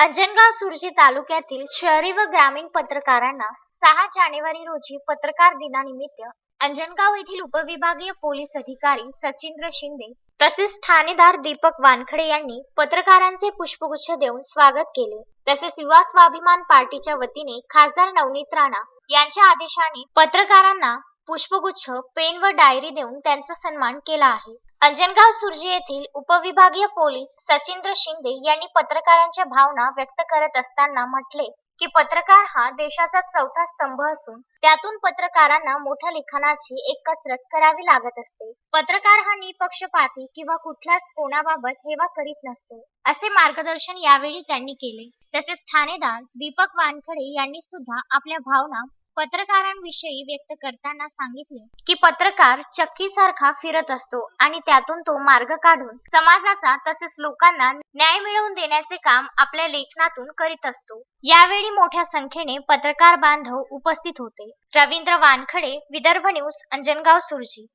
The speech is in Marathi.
अंजनगाव सुरजी तालुक्यातील शहरी व ग्रामीण पत्रकारांना सहा जानेवारी रोजी पत्रकार दिनानिमित्त अंजनगाव येथील उपविभागीय पोलीस अधिकारी सचिंद्र शिंदे तसेच ठाणेदार दीपक वानखडे यांनी पत्रकारांचे पुष्पगुच्छ देऊन स्वागत केले. तसेच युवा स्वाभिमान पार्टीच्या वतीने खासदार नवनीत राणा यांच्या आदेशाने पत्रकारांना पुष्पगुच्छ पेन व डायरी देऊन त्यांचा सन्मान केला आहे. अंजनगाव सुर्जी येथील उपविभागीय पोलीस सचिंद्र शिंदे यांनी पत्रकारांच्या भावना व्यक्त करत असताना म्हटले की पत्रकार हा देशाचा चौथा स्तंभ असून त्यातून पत्रकारांना मोठ्या लिखाणाची एक कसरत करावी लागत असते. पत्रकार हा निपक्षपाती किंवा कुठल्याच कोणाबाबत हेवा करीत नसतो असे मार्गदर्शन यावेळी त्यांनी केले. तसेच ठाणेदार दीपक वानखडे यांनी सुद्धा आपल्या भावना पत्रकारांविषयी व्यक्त करताना सांगितले की पत्रकार चक्कीसारखा फिरत असतो आणि त्यातून तो मार्ग काढून समाजाचा तसेच लोकांना न्याय मिळवून देण्याचे काम आपल्या लेखनातून करीत असतो. यावेळी मोठ्या संख्येने पत्रकार बांधव उपस्थित होते. रवींद्र वानखडे विदर्भ न्यूज अंजनगाव सुरजी.